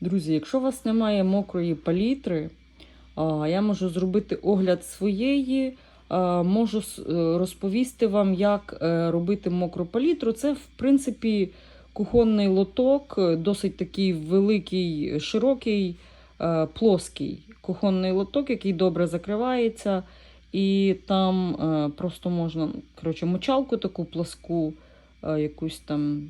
Друзі, якщо у вас немає мокрої палітри, я можу зробити огляд своєї. Можу е, розповісти вам, як е, робити мокру палітру. Це, в принципі, кухонний лоток, е, досить такий великий, широкий, плоский кухонний лоток, який добре закривається. І там просто можна коротше, мочалку таку пласку, якусь там.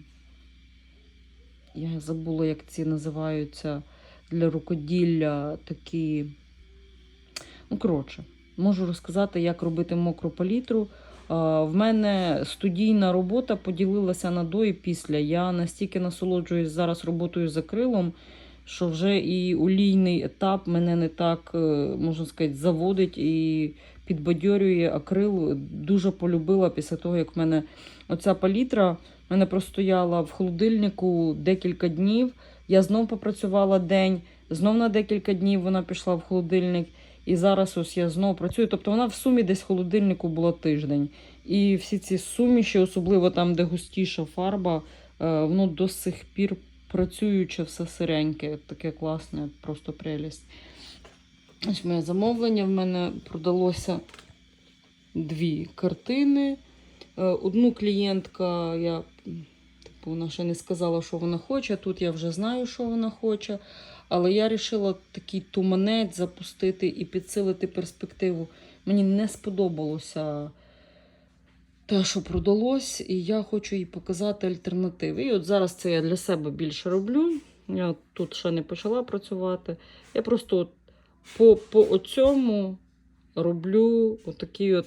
Я забула, як ці називаються для рукоділля такі. Ну, коротше, можу розказати, як робити мокру палітру. В мене студійна робота поділилася на до і після. Я настільки насолоджуюсь зараз роботою з акрилом, що вже і олійний етап мене не так, е, можна сказати, заводить і підбадьорює акрил. Дуже полюбила після того, як в мене оця палітра мене простояла в холодильнику декілька днів. Я знов попрацювала день, знов на декілька днів вона пішла в холодильник. І зараз ось я знову працюю. Тобто вона в сумі десь в холодильнику була тиждень. І всі ці суміші, особливо там, де густіша фарба, е, воно до сих пір працююче, все сиреньке, таке класне, просто прелість. Ось моє замовлення. В мене продалося дві картини. Е, Одну клієнтка, я, типу, вона ще не сказала, що вона хоче. Тут я вже знаю, що вона хоче. Але я вирішила такий туманець запустити і підсилити перспективу. Мені не сподобалося те, що продалось, і я хочу їй показати альтернативи. І от зараз це я для себе більше роблю. Я тут ще не почала працювати. Я просто от по, по оцьому роблю отакий от.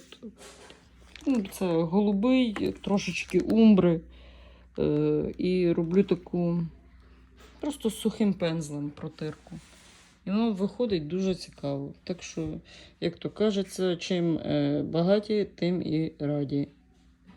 Ну, це голубий, трошечки умбри. Е, і роблю таку просто сухим пензлем протирку. І воно виходить дуже цікаво. Так що, як то кажеться, чим е, багаті, тим і раді.